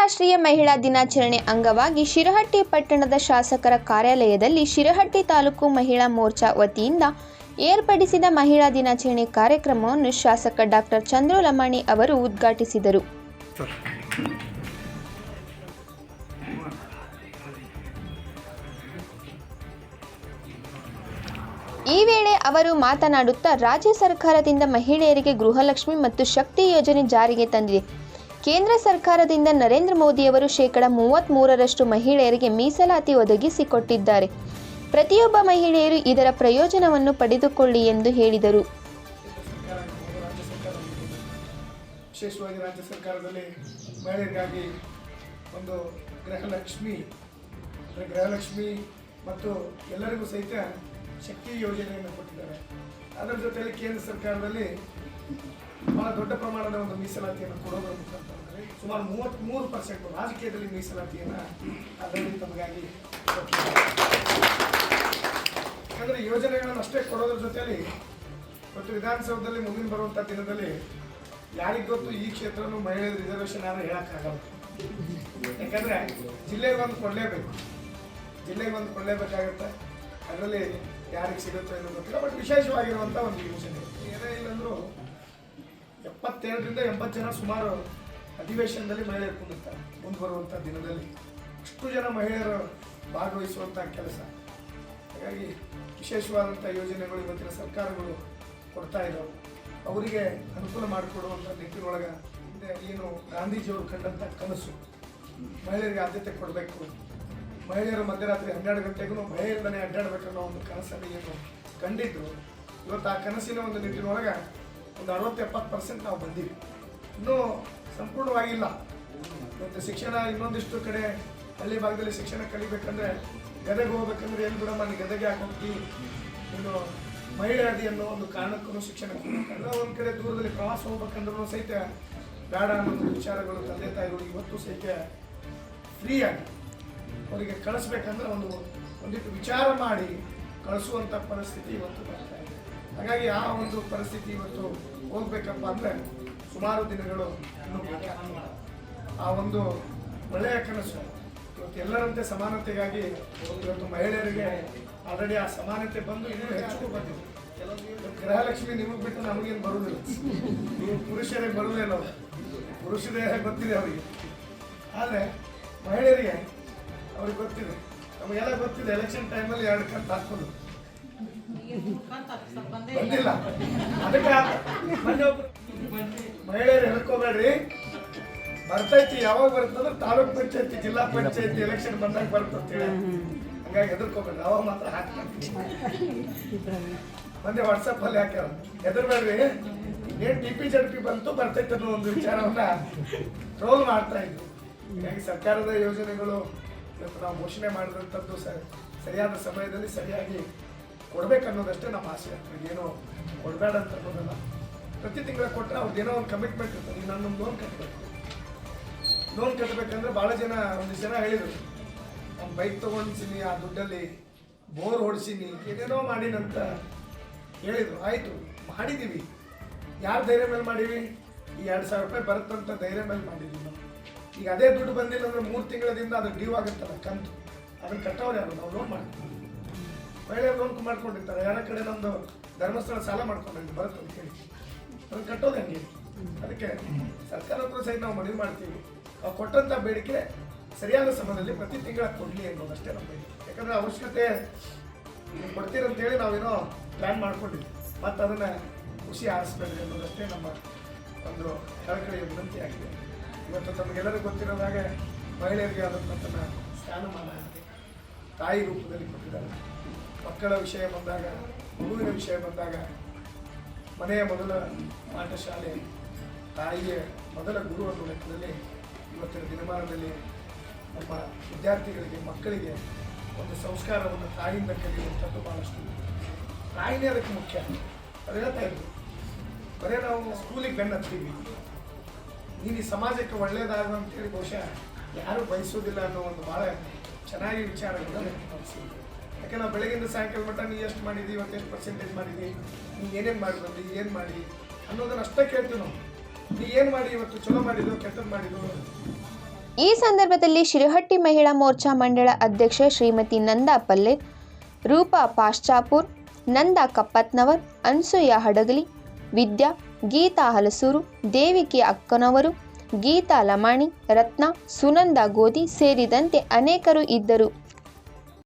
ಅಂತಾರಾಷ್ಟ್ರೀಯ ಮಹಿಳಾ ದಿನಾಚರಣೆ ಅಂಗವಾಗಿ ಶಿರಹಟ್ಟಿ ಪಟ್ಟಣದ ಶಾಸಕರ ಕಾರ್ಯಾಲಯದಲ್ಲಿ ಶಿರಹಟ್ಟಿ ತಾಲೂಕು ಮಹಿಳಾ ಮೋರ್ಚಾ ವತಿಯಿಂದ ಏರ್ಪಡಿಸಿದ ಮಹಿಳಾ ದಿನಾಚರಣೆ ಕಾರ್ಯಕ್ರಮವನ್ನು ಶಾಸಕ ಡಾಕ್ಟರ್ ಚಂದ್ರು ಲಮಾಣಿ ಅವರು ಉದ್ಘಾಟಿಸಿದರು. ಈ ವೇಳೆ ಅವರು ಮಾತನಾಡುತ್ತಾ, ರಾಜ್ಯ ಸರ್ಕಾರದಿಂದ ಮಹಿಳೆಯರಿಗೆ ಗೃಹಲಕ್ಷ್ಮಿ ಮತ್ತು ಶಕ್ತಿ ಯೋಜನೆ ಜಾರಿಗೆ ತಂದಿದೆ. ಕೇಂದ್ರ ಸರ್ಕಾರದಿಂದ ನರೇಂದ್ರ ಮೋದಿಯವರು ಶೇಕಡ ಮೂವತ್ತ್ಮೂರರಷ್ಟು ಮಹಿಳೆಯರಿಗೆ ಮೀಸಲಾತಿ ಒದಗಿಸಿಕೊಟ್ಟಿದ್ದಾರೆ. ಪ್ರತಿಯೊಬ್ಬ ಮಹಿಳೆಯರು ಇದರ ಪ್ರಯೋಜನವನ್ನು ಪಡೆದುಕೊಳ್ಳಿ ಎಂದು ಹೇಳಿದರು. ವಿಶೇಷವಾಗಿ ರಾಜ್ಯ ಸರ್ಕಾರದಲ್ಲಿ ಮಹಿಳೆಯರಿಗಾಗಿ ಒಂದು ಗೃಹಲಕ್ಷ್ಮಿ ಗೃಹಲಕ್ಷ್ಮಿ ಮತ್ತು ಎಲ್ಲರಿಗೂ ಸಹಿತ ಶಕ್ತಿ ಯೋಜನೆಯನ್ನು ಕೊಟ್ಟಿದ್ದಾರೆ. ಅದರ ಜೊತೆಯಲ್ಲಿ ಕೇಂದ್ರ ಸರ್ಕಾರದಲ್ಲಿ ಬಹಳ ದೊಡ್ಡ ಪ್ರಮಾಣದ ಒಂದು ಮೀಸಲಾತಿಯನ್ನು ಕೊಡೋದರ ಮುಖಾಂತರ ಸುಮಾರು ಮೂವತ್ತ್ಮೂರು ಪರ್ಸೆಂಟ್ ರಾಜಕೀಯದಲ್ಲಿ ಮೀಸಲಾತಿಯನ್ನು ಅದರಲ್ಲಿ ತಮಗಾಗಿ ಯಾಕಂದರೆ ಯೋಜನೆಗಳನ್ನು ಅಷ್ಟೇ ಕೊಡೋದ್ರ ಜೊತೆಯಲ್ಲಿ ಮತ್ತು ವಿಧಾನಸೌಧದಲ್ಲಿ ಮುಂದಿನ ಬರುವಂಥ ದಿನದಲ್ಲಿ ಯಾರಿಗೊತ್ತು ಈ ಕ್ಷೇತ್ರನೂ ಮಹಿಳೆಯರ ರಿಸರ್ವೇಷನ್ ಯಾರು ಹೇಳೋಕ್ಕಾಗಲ್ಲ. ಯಾಕಂದರೆ ಜಿಲ್ಲೆಗೆ ಒಂದು ಕೊಡಲೇಬೇಕು. ಜಿಲ್ಲೆಗೆ ಒಂದು ಕೊಡಲೇಬೇಕಾಗುತ್ತೆ. ಅದರಲ್ಲಿ ಯಾರಿಗೆ ಸಿಗುತ್ತೋ ಏನೋ ಗೊತ್ತಿಲ್ಲ. ಬಟ್ ವಿಶೇಷವಾಗಿರುವಂಥ ಒಂದು ಯೋಜನೆ. ಏನೇ ಇಲ್ಲಂದ್ರೂ ಎಪ್ಪತ್ತೆರಡರಿಂದ ಎಂಬತ್ತು ಜನ ಸುಮಾರು ಅಧಿವೇಶನದಲ್ಲಿ ಮಹಿಳೆಯರು ಕುಂದಿರ್ತಾರೆ ಮುಂದೆ ಬರುವಂಥ ದಿನದಲ್ಲಿ ಅಷ್ಟು ಜನ ಮಹಿಳೆಯರು ಭಾಗವಹಿಸುವಂಥ ಕೆಲಸ. ಹಾಗಾಗಿ ವಿಶೇಷವಾದಂಥ ಯೋಜನೆಗಳು ಇವತ್ತಿನ ಸರ್ಕಾರಗಳು ಕೊಡ್ತಾ ಇದ್ದಾವೆ. ಅವರಿಗೆ ಅನುಕೂಲ ಮಾಡಿಕೊಡುವಂಥ ನಿಟ್ಟಿನೊಳಗೆ ಏನು ಗಾಂಧೀಜಿಯವರು ಕಂಡಂಥ ಕನಸು ಮಹಿಳೆಯರಿಗೆ ಆದ್ಯತೆ ಕೊಡಬೇಕು. ಮಹಿಳೆಯರು ಮಧ್ಯರಾತ್ರಿ ಹನ್ನೆರಡು ಗಂಟೆಗೂ ಭಯ ಇಲ್ಲದೆ ಅಡ್ಡಾಡಬೇಕನ್ನೋ ಒಂದು ಕನಸನ್ನು ಏನು ಕಂಡಿದ್ದು ಇವತ್ತು ಆ ಕನಸಿನ ಒಂದು ನಿಟ್ಟಿನೊಳಗೆ ಒಂದು ಅರವತ್ತು ಎಪ್ಪತ್ತು ಪರ್ಸೆಂಟ್ ನಾವು ಬಂದೀವಿ. ಇನ್ನೂ ಸಂಪೂರ್ಣವಾಗಿಲ್ಲ. ಮತ್ತು ಶಿಕ್ಷಣ ಇನ್ನೊಂದಿಷ್ಟು ಕಡೆ ಹಳ್ಳಿ ಭಾಗದಲ್ಲಿ ಶಿಕ್ಷಣ ಕಲಿಬೇಕಂದ್ರೆ ಗದಗ ಹೋಗ್ಬೇಕಂದ್ರೆ ಎಲ್ಲಿ ಬಿಡಮ್ಮ ನೀ ಗದಗೆ ಯಾಕೆ ಹೋಗ್ತೀವಿ ಇನ್ನು ಅನ್ನೋ ಒಂದು ಕಾರಣಕ್ಕೂ ಶಿಕ್ಷಣ ಎಲ್ಲ ಒಂದು ಕಡೆ ದೂರದಲ್ಲಿ ಪ್ರವಾಸ ಹೋಗ್ಬೇಕಂದ್ರೂ ಸಹಿತ ಬೇಡ ಅನ್ನೋ ವಿಚಾರಗಳು ತಂದೆ ತಾಯಿಗಳು ಇವತ್ತು ಸಹಿತ ಫ್ರೀಯಾಗಿ ಅವರಿಗೆ ಕಳಿಸ್ಬೇಕಂದ್ರೆ ಒಂದು ಒಂದಿಟ್ಟು ವಿಚಾರ ಮಾಡಿ ಕಳಿಸುವಂಥ ಪರಿಸ್ಥಿತಿ ಇವತ್ತು ಬರ್ತಾ ಹಾಗಾಗಿ ಆ ಒಂದು ಪರಿಸ್ಥಿತಿ ಇವತ್ತು ಹೋಗ್ಬೇಕಪ್ಪ ಅಂದರೆ ಸುಮಾರು ದಿನಗಳು ಆ ಒಂದು ಒಳ್ಳೆಯ ಕನಸು. ಇವತ್ತು ಎಲ್ಲರಂತೆ ಸಮಾನತೆಗಾಗಿ ಇವತ್ತು ಮಹಿಳೆಯರಿಗೆ ಆಲ್ರೆಡಿ ಆ ಸಮಾನತೆ ಬಂದು ಇನ್ನೂ ಹೆಚ್ಚು ಬಂದಿದೆ. ಗೃಹಲಕ್ಷ್ಮಿ ನಿಮಗೆ ಬಿಟ್ಟು ನಮಗೇನು ಬರುವುದಿಲ್ಲ ನೀವು ಪುರುಷರೇ ಬರುವುದೇ ಇಲ್ಲ. ಪುರುಷರೇ ಗೊತ್ತಿದೆ ಅವರಿಗೆ. ಆದರೆ ಮಹಿಳೆಯರಿಗೆ ಅವ್ರಿಗೆ ಗೊತ್ತಿದೆ. ನಮಗೆಲ್ಲ ಗೊತ್ತಿದೆ ಎಲೆಕ್ಷನ್ ಟೈಮಲ್ಲಿ ಎರಡು ಕಂತು ಹಾಕೋದು ಬಂದಿಲ್ಲ. ಅದಕ್ಕೆ ಮಹಿಳೆಯರು ಹೇಳ್ಕೋಬೇಡ್ರಿ. ಬರ್ತೈತಿ, ಯಾವಾಗ ಬರ್ತಂದ್ರೆ ತಾಲೂಕ್ ಪಂಚಾಯತಿ, ಜಿಲ್ಲಾ ಪಂಚಾಯತಿ ಎಲೆಕ್ಷನ್ ಬಂದಾಗ ಬರ್ತಂತೇಳಿ ಹಂಗಾಗಿ ಹೆದರ್ಕೋಬೇಡ್ರಿ. ಅವಾಗ ಮಾತ್ರ ಬಂದೆ ವಾಟ್ಸಪ್ ಅಲ್ಲಿ ಹಾಕ್ಯಾರ. ಹೆದರ್ಬೇಡ್ರಿ. ಏನ್ ಟಿ ಪಿ ಜಡ್ ಪಿ ಬಂತು, ಬರ್ತೈತೆ ಅನ್ನೋ ಒಂದು ವಿಚಾರವನ್ನ ಟ್ರೋಲ್ ಮಾಡ್ತಾ ಇದ್ರು. ಹೀಗಾಗಿ ಸರ್ಕಾರದ ಯೋಜನೆಗಳು ಇವತ್ತು ನಾವು ಘೋಷಣೆ ಮಾಡಿದಂಥದ್ದು ಸರಿಯಾದ ಸಮಯದಲ್ಲಿ ಸರಿಯಾಗಿ ಕೊಡ್ಬೇಕನ್ನೋದಷ್ಟೇ ನಮ್ಮ ಆಸೆ. ಅದ್ರಾಗ ಏನೋ ಕೊಡಬೇಡ ಅಂತ ಅನ್ನೋದಲ್ಲ. ಪ್ರತಿ ತಿಂಗಳ ಕೊಟ್ಟರೆ ಅವ್ರದ್ದು ಏನೋ ಒಂದು ಕಮಿಟ್ಮೆಂಟ್ ಇರ್ತದೆ. ನಾನು ಲೋನ್ ಕಟ್ಟಬೇಕು ಲೋನ್ ಕಟ್ಟಬೇಕಂದ್ರೆ ಭಾಳ ಜನ ಒಂದು ಜನ ಹೇಳಿದರು. ನಾನು ಬೈಕ್ ತೊಗೊಂಡಿದ್ದೀನಿ ಆ ದುಡ್ಡಲ್ಲಿ ಬೋರ್ ಹೊಡ್ಸೀನಿ, ಏನೇನೋ ಮಾಡಿನಂತ ಹೇಳಿದರು. ಆಯಿತು ಮಾಡಿದ್ದೀವಿ ಯಾರು ಧೈರ್ಯ ಮೇಲೆ ಮಾಡೀವಿ ಈ ಎರಡು ಸಾವಿರ ರೂಪಾಯಿ ಬರುತ್ತಂತ ಧೈರ್ಯ ಮೇಲೆ ಮಾಡಿದ್ದೀವಿ ನಾವು ಈಗ ಅದೇ ದುಡ್ಡು ಬಂದಿಲ್ಲ ಅಂದ್ರೆ ಮೂರು ತಿಂಗಳದಿಂದ ಅದು ಡ್ಯೂ ಆಗುತ್ತಲ್ಲ ಕಂತು. ಅದನ್ನು ಕಟ್ಟೋರು ಯಾರು? ನಾವು ಲೋನ್ ಮಾಡ್ತೀವಿ. ಮಹಿಳೆಯರು ಲೋನ್ ಮಾಡ್ಕೊಂಡಿರ್ತಾರೆ. ಯಾರ ಕಡೆ ನಮ್ಮದು ಧರ್ಮಸ್ಥಳ ಸಾಲ ಮಾಡ್ಕೊಂಡಿದ್ದು ಬರುತ್ತೆ ಅಂತ ಹೇಳಿ. ಅದನ್ನು ಕಟ್ಟೋದು ಹೆಂಗೆ? ಅದಕ್ಕೆ ಸರ್ಕಾರ ಹತ್ರ ನಾವು ಮನವಿ ಮಾಡ್ತೀವಿ. ನಾವು ಕೊಟ್ಟಂಥ ಬೇಡಿಕೆ ಸರಿಯಾದ ಸಮಯದಲ್ಲಿ ಪ್ರತಿ ತಿಂಗಳ ಕೊಡಲಿ ಅನ್ನೋದಷ್ಟೇ ನಮ್ಮ ಯಾಕಂದ್ರೆ ಅವಶ್ಯಕತೆ ಕೊಡ್ತೀರಂತೇಳಿ ನಾವೇನೋ ಪ್ಲ್ಯಾನ್ ಮಾಡ್ಕೊಂಡಿದ್ವಿ. ಮತ್ತು ಅದನ್ನು ಖುಷಿ ಆರಿಸ್ಬೇಡ್ರಿ ಅನ್ನೋದಷ್ಟೇ ನಮ್ಮ ಒಂದು ಕಳಕಳಿಯ ವಿನಂತಿ ಆಗಿದೆ ಇವತ್ತು ತಮಗೆಲ್ಲರಿಗೂ ಗೊತ್ತಿರೋದಾಗೆ ಮಹಿಳೆಯರಿಗೆ ಆದಂಥ ತನ್ನ ಸ್ಥಾನಮಾನ ತಾಯಿ ರೂಪದಲ್ಲಿ ಕೊಟ್ಟಿದ್ದಾರೆ. ಮಕ್ಕಳ ವಿಷಯ ಬಂದಾಗ, ಮಗುವಿನ ವಿಷಯ ಬಂದಾಗ, ಮನೆಯ ಮೊದಲ ಪಾಠಶಾಲೆ ತಾಯಿಯ ಮೊದಲ ಗುರು ಅನ್ನೋ ಲೆಕ್ಕದಲ್ಲಿ ಇವತ್ತಿನ ದಿನಮಾನದಲ್ಲಿ ನಮ್ಮ ವಿದ್ಯಾರ್ಥಿಗಳಿಗೆ, ಮಕ್ಕಳಿಗೆ ಒಂದು ಸಂಸ್ಕಾರವನ್ನು ತಾಯಿಯಿಂದ ಕಲಿಯುವಂಥದ್ದು ಭಾಳಷ್ಟು ತಾಯಿನೇ ಅದಕ್ಕೆ ಮುಖ್ಯ. ಅದು ಹೇಳ್ತಾ ಇದ್ರು, ಬರೀ ನಾವು ಸ್ಕೂಲಿಗೆ ಬೆನ್ನು ಹತ್ತೀವಿ. ನೀನು ಈ ಸಮಾಜಕ್ಕೆ ಒಳ್ಳೆಯದಾಗು ಅಂತೇಳಿ ಬಹುಶಃ ಯಾರೂ ಬಯಸೋದಿಲ್ಲ ಅನ್ನೋ ಒಂದು ಭಾಳ ಚೆನ್ನಾಗಿ ವಿಚಾರಗಳು ಯಾಕೆ ನಾವು ಬೆಳಗಿಂದ ಸಾಯಂಕಾಲ ಮಟ್ಟ ನೀ ಎಷ್ಟು ಮಾಡಿದ್ದೀವಿ ಇವತ್ತು ಎಷ್ಟು ಪರ್ಸೆಂಟೇಜ್ ಮಾಡಿದ್ವಿ ನೀ ಏನೇನು ಮಾಡಿ ಬಂದು, ಏನು ಮಾಡಿ ಅನ್ನೋದನ್ನ ಅಷ್ಟೇ ಕೇಳ್ತೀವಿ ನಾವು. ನೀ ಏನು ಮಾಡಿ, ಇವತ್ತು ಚಲೋ ಮಾಡಿದ್ದು ಕೆಟ್ಟದ್ದು ಮಾಡಿದ್ದು ಈ ಸಂದರ್ಭದಲ್ಲಿ ಶಿರಹಟ್ಟಿ ಮಹಿಳಾ ಮೋರ್ಚಾ ಮಂಡಳ ಅಧ್ಯಕ್ಷೆ ಶ್ರೀಮತಿ ನಂದಾ ಪಲ್ಲೆ, ರೂಪಾ ಪಾಶ್ಚಾಪುರ್, ನಂದಾ ಕಪ್ಪತ್ನವರ್, ಅನ್ಸೂಯ ಹಡಗಲಿ, ವಿದ್ಯಾ, ಗೀತಾ ಹಲಸೂರು, ದೇವಿಕೆ ಅಕ್ಕನವರು ಗೀತಾ ಲಮಾಣಿ ರತ್ನ ಸುನಂದ ಗೋದಿ ಸೇರಿದಂತೆ ಅನೇಕರು ಇದ್ದರು.